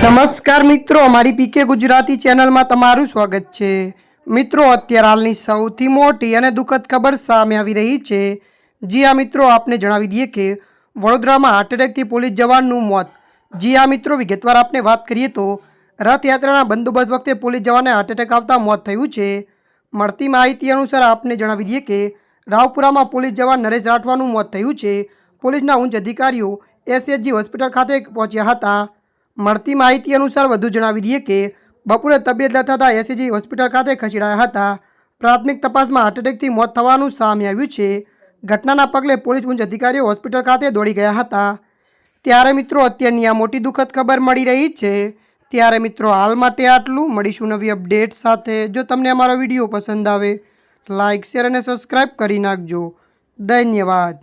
નમસ્કાર મિત્રો, અમારી પીકે ગુજરાતી ચેનલમાં તમારું સ્વાગત છે. મિત્રો, અત્યારે હાલની સૌથી મોટી અને દુઃખદ ખબર સામે આવી રહી છે. જી આ મિત્રો, આપને જણાવી દઈએ કે વડોદરામાં હાર્ટ એટેકથી પોલીસ જવાનનું મોત. જી આ મિત્રો, વિગતવાર આપને વાત કરીએ તો રથયાત્રાના બંદોબસ્ત વખતે પોલીસ જવાનને હાર્ટ એટેક આવતા મોત થયું છે. મળતી માહિતી અનુસાર આપને જણાવી દઈએ કે રાવપુરામાં પોલીસ જવાન નરેશ રાઠવાનું મોત થયું છે. પોલીસના ઉચ્ચ અધિકારીઓ એસએચજી હોસ્પિટલ ખાતે પહોંચ્યા હતા. મળતી માહિતી અનુસાર વધુ જણાવી દઈએ કે બપોરે તબિયત લથાતા એસીજી હોસ્પિટલ ખાતે ખસેડાયા હતા. પ્રાથમિક તપાસમાં હાર્ટ એટેકથી મોત થવાનું સામે આવ્યું છે. ઘટનાના પગલે પોલીસ ઉચ્ચ અધિકારીઓ હોસ્પિટલ ખાતે દોડી ગયા હતા. ત્યારે મિત્રો અત્યારની આ મોટી દુઃખદ ખબર મળી રહી છે. ત્યારે મિત્રો હાલ માટે આટલું. મળીશું નવી અપડેટ સાથે. જો તમને અમારો વીડિયો પસંદ આવે લાઇક શેર અને સબસ્ક્રાઈબ કરી નાખજો. ધન્યવાદ.